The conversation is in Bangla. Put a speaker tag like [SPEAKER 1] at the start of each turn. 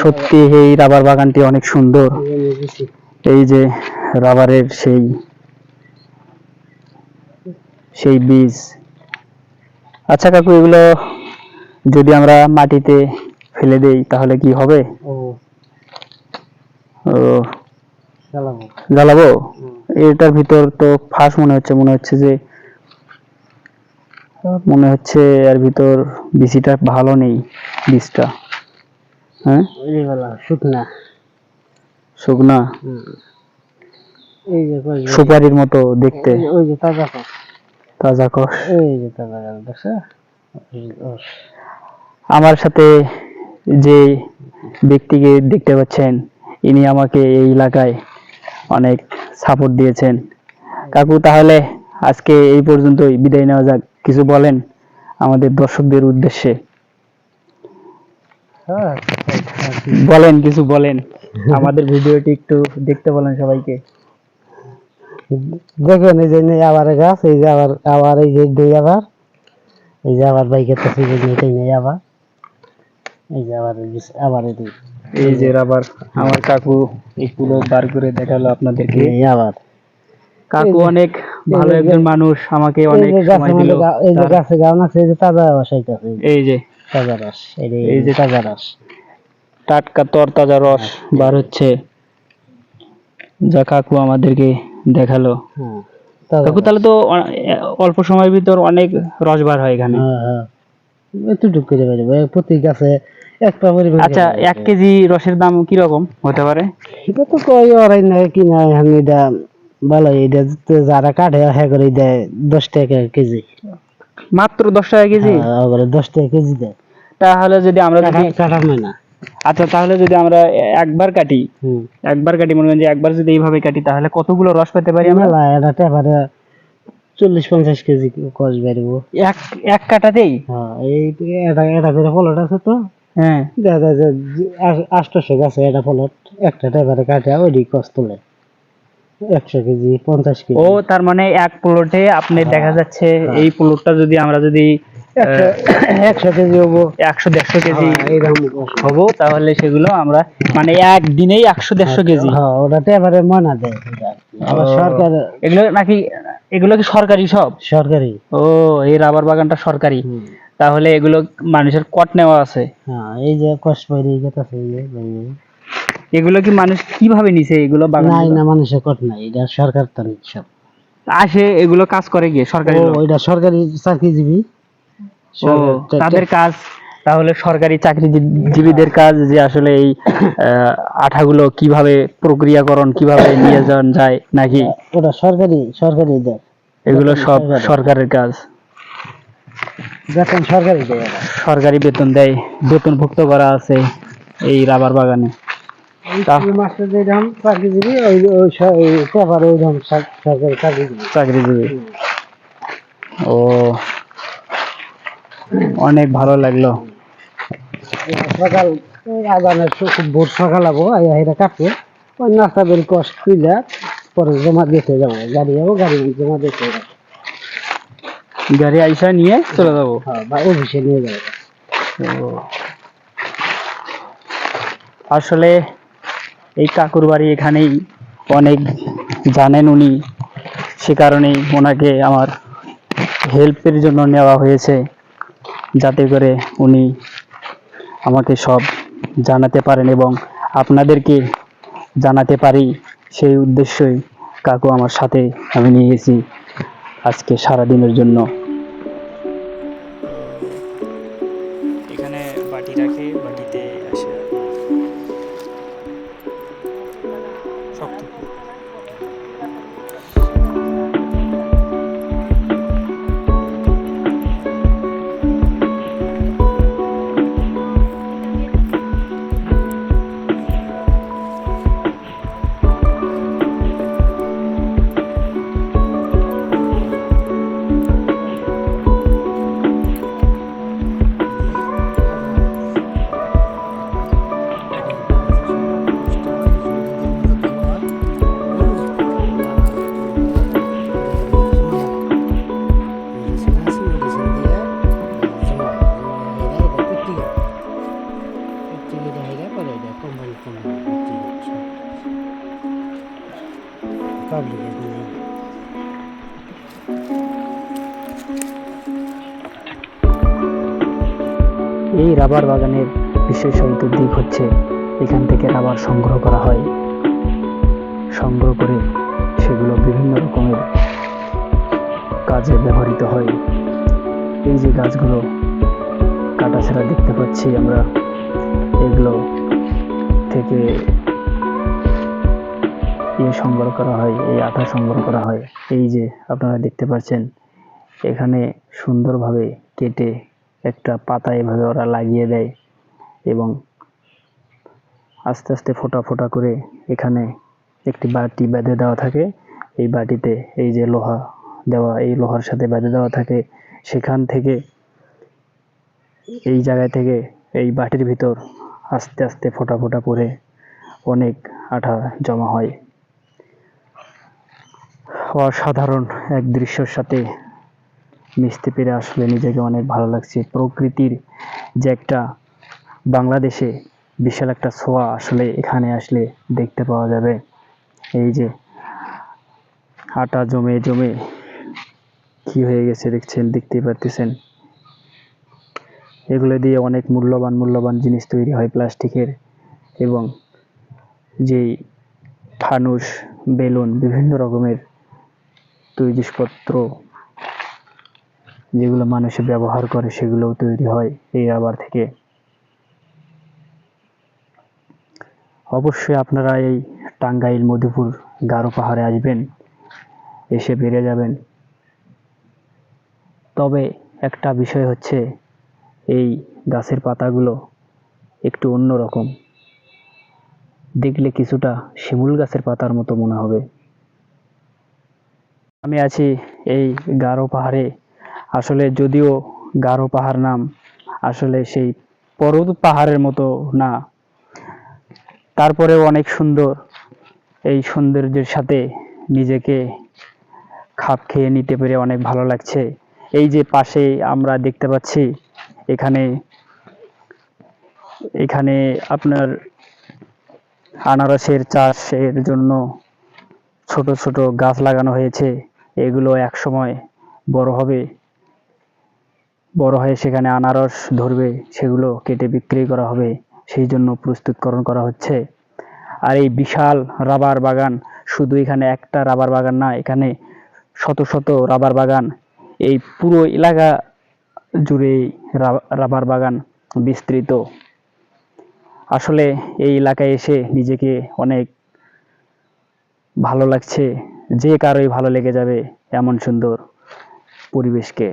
[SPEAKER 1] সত্যি এই রাবার বাগানটি অনেক সুন্দর। এই যে রাবারের সেই সেই বীজ। আচ্ছা কাকু এগুলো যদি আমরা মাটিতে ফেলে দেই তাহলে কি হবে?
[SPEAKER 2] ও।
[SPEAKER 1] জ্বালাবো। এটার ভিতর তো ফাঁস মনে হচ্ছে মনে হচ্ছে যে মনে হচ্ছে এর ভিতর বিচিটা ভালো নেই বীজটা। হ্যাঁ?
[SPEAKER 2] শুকনা।
[SPEAKER 1] শুকনা?
[SPEAKER 2] এই যে
[SPEAKER 1] সুপারির মতো দেখতে।
[SPEAKER 2] ওই যে- তাজা কষ
[SPEAKER 1] তাজা কষ
[SPEAKER 2] এই যে তাজা কষ।
[SPEAKER 1] আমার সাথে যে ব্যক্তিকে দেখতে পাচ্ছেন ইনি আমাকে এই এলাকায় অনেক সাপোর্ট দিয়েছেন। কাকু তাহলে আজকে এই পর্যন্তই। বিদায় নেওয়া যাক। কিছু বলেন আমাদের দর্শকদের উদ্দেশ্যে। বলেন কিছু বলেন আমাদের ভিডিওটি একটু দেখতে বলেন সবাইকে
[SPEAKER 2] দেখবেন এই যে নেই আবার গাছ এই যে আবার আবার এই যে দুই আবার এই যে আবার বাইকের কাছে এটাই নেই আবার এই যে আবার এই যে- আবার এই দুই
[SPEAKER 1] এই যে রাবার আমার কাকু এইগুলো বার করে দেখাল আপনাদেরকে
[SPEAKER 2] এই আবার
[SPEAKER 1] কাকু অনেক ভালো একজন মানুষ আমাকে অনেক সময় দিল
[SPEAKER 2] এই যে গাছে গান আছে এই যে তাজা রস আইতাছে
[SPEAKER 1] এই যে
[SPEAKER 2] তাজা রস এই যে তাজা রস।
[SPEAKER 1] টাটকা তরতাজা রস বার হচ্ছে। যা কাকু আমাদেরকে দেখাল।
[SPEAKER 2] হ্যাঁ
[SPEAKER 1] কাকু তাহলে তো অল্প সময়ের ভিতর অনেক রস বার হয় এখানে।
[SPEAKER 2] হ্যাঁ হ্যাঁ। করে বেরোবে প্রতি গাছে একটা পরিমাণ
[SPEAKER 1] আচ্ছা এক কেজি রসের দাম কীরকম হতে পারে?
[SPEAKER 2] এটা তো কই ওরাই না কিনা এখন এটা ভালো এটা যারা কাটে হ্যাঁ করে দেয় দশ টাকা কেজি।
[SPEAKER 1] মাত্র দশ টাকা কেজি?
[SPEAKER 2] দশ টাকা কেজি দেয়।
[SPEAKER 1] তাহলে যদি আমরা
[SPEAKER 2] কাটার হয় না।
[SPEAKER 1] আচ্ছা তাহলে যদি আমরা একবার কাটি একবার কাটি মনে করেন যে একবার যদি এইভাবে কাটি তাহলে কতগুলো রস পেতে পারি আমরা?
[SPEAKER 2] মেলা এটা টেপারে চল্লিশ পঞ্চাশ কেজি কষ বেরবো।
[SPEAKER 1] এক এক কাটাতেই?
[SPEAKER 2] হ্যাঁ এই এটা এটা করে ফলট আছে তো।
[SPEAKER 1] হ্যাঁ।
[SPEAKER 2] দেখা যায় যে আষ্টশো গাছে এটা ফলট। একটা টেপারে কাটে ওইটি কষ তোলে। একশো কেজি পঞ্চাশ কেজি।
[SPEAKER 1] ও তার মানে এক প্লটে আপনি
[SPEAKER 2] হ্যাঁ।
[SPEAKER 1] দেখা যাচ্ছে এই প্লটটা যদি আমরা যদি
[SPEAKER 2] একশো একশো কেজি হব।
[SPEAKER 1] একশো দেড়শো কেজি
[SPEAKER 2] হ্যাঁ।
[SPEAKER 1] হব তাহলে সেগুলো আমরা মানে একদিনেই একশো দেড়শো কেজি।
[SPEAKER 2] হ্যাঁ ওটা টেপারে ময়না দেয়। আবার সরকার
[SPEAKER 1] এগুলো নাকি এগুলো কি সরকারি সব?
[SPEAKER 2] সরকারি।
[SPEAKER 1] ও এই রাবার বাগানটা সরকারি। তাহলে এগুলো মানুষের কট নেওয়া আছে।
[SPEAKER 2] হ্যাঁ এই যে কষ্ট এই যে এই
[SPEAKER 1] এগুলো কি মানুষ কীভাবে নিছে এগুলো বাগান
[SPEAKER 2] নাই না মানুষের কট নাই এটা সরকার তো সব
[SPEAKER 1] আসে এগুলো কাজ করে গিয়ে সরকারি
[SPEAKER 2] ও
[SPEAKER 1] লোক।
[SPEAKER 2] এটা সরকারি চাকরিজীবী।
[SPEAKER 1] তাদের কাজ তাহলে সরকারি চাকরিজীবীদের কাজ যে আসলে এই আঠাগুলো কীভাবে প্রক্রিয়াকরণ কীভাবে নিয়ে যাওয়া যায় নাকি?
[SPEAKER 2] ওটা সরকারি সরকারি দেয়।
[SPEAKER 1] এগুলো সব সরকারের কাজ।
[SPEAKER 2] বেতন সরকারি দেয়।
[SPEAKER 1] সরকারি বেতন দেয় বেতনভুক্ত করা আছে এই রাবার বাগানে।
[SPEAKER 2] চাকরিজীবী।
[SPEAKER 1] ও অনেক ভালো লাগল।
[SPEAKER 2] সকাল সু- খুব ভোর সকাল হব আইয়া হেরা কাটবে ওই নাস্তা কষ্ট তুইলা পরে জমা দিতে যাব। গাড়ি যাব গাড়ি জমা দিতে যাব।
[SPEAKER 1] গাড়ি আইসা নিয়ে চলে যাব?
[SPEAKER 2] হ্যাঁ বা অফিসে নিয়ে যাব।
[SPEAKER 1] আসলে এই কাকুর বাড়ি এখানেই অনেক জানেন উনি সে কারণেই ওনাকে আমার হেল্পের জন্য নেওয়া হয়েছে। যাতে করে উনি আমাকে সব জানাতে পারেন এবং আপনাদেরকে জানাতে পারি। সেই উদ্দেশ্যই কাকু আমার সাথে আমি নিয়ে গেছি আজকে সারাদিনের জন্য। এই রাবার বাগানের বিশেষত দিক হচ্ছে। এখান থেকে রাবার সংগ্রহ করা হয়। সংগ্রহ করে সেগুলো বিভিন্ন রকমের কাজে ব্যবহৃত হয়। এই যে গাছগুলো কাটাছেড়া দেখতে পাচ্ছি আমরা, এগুলো থেকে ইয়ে সংগ্রহ করা হয়, এই আঠা সংগ্রহ করা হয়। এই যে আপনারা দেখতে পাচ্ছেন, এখানে সুন্দরভাবে কেটে একটা পাতা এভাবে ওরা লাগিয়ে দেয় এবং আস্তে আস্তে ফোটা ফোটা করে এখানে একটি বাটি বেঁধে দেওয়া থাকে। এই বাটিতে এই যে লোহা দেওয়া, এই লোহার সাথে বেঁধে দেওয়া থাকে। সেখান থেকে এই জায়গায় থেকে এই বাটির ভিতর আস্তে আস্তে ফোটা ফোটা পড়ে অনেক আঠা জমা হয়। অসাধারণ এক দৃশ্যর সাথে মিশতে পেরে আসলে নিজেকে অনেক ভালো লাগছে। প্রকৃতির যে একটা বাংলাদেশে বিশাল একটা ছোঁয়া আসলে এখানে আসলে দেখতে পাওয়া যাবে। এই যে আটা জমে জমে কি হয়ে গেছে দেখছেন, দেখতেই পারতেছেন? এগুলো দিয়ে অনেক মূল্যবান মূল্যবান জিনিস তৈরি হয় প্লাস্টিকের এবং যেই ফানুস, বেলুন, বিভিন্ন রকমের তৈরি জিনিসপত্র যেগুলো মানুষে ব্যবহার করে সেগুলোও তৈরি হয় এই রাবার থেকে। অবশ্যই আপনারা এই টাঙ্গাইল, মধুপুর গারো পাহাড়ে আসবেন, এসে বেড়ে যাবেন। তবে একটা বিষয় হচ্ছে, এই গাছের পাতাগুলো একটু অন্যরকম। দেখলে কিছুটা শিমুল গাছের পাতার মতো মনে হবে। আমি আছি এই গারো পাহাড়ে আসলে যদিও গারো পাহাড় নাম আসলে সেই পর্বত পাহাড়ের মতো না। তারপরেও অনেক সুন্দর এই সৌন্দর্যের সাথে নিজেকে খাপ খেয়ে নিতে পেরে অনেক ভালো লাগছে। এই যে পাশে আমরা দেখতে পাচ্ছি, এখানে এখানে আপনার আনারসের চাষের জন্য ছোট ছোট গাছ লাগানো হয়েছে। এগুলো এক সময় বড় হবে। বড় হয়ে সেখানে আনারস ধরবে, সেগুলো কেটে বিক্রি করা হবে, সেই জন্য প্রস্তুতকরণ করা হচ্ছে। আর এই বিশাল রাবার বাগান, শুধু এখানে একটা রাবার বাগান না, এখানে শত শত রাবার বাগান। এই পুরো এলাকা জুড়ে রাবার বাগান বিস্তৃত। আসলে এই এলাকায় এসে নিজেকে অনেক ভালো লাগছে, যে কারোই ভালো লেগে যাবে এমন সুন্দর পরিবেশকে।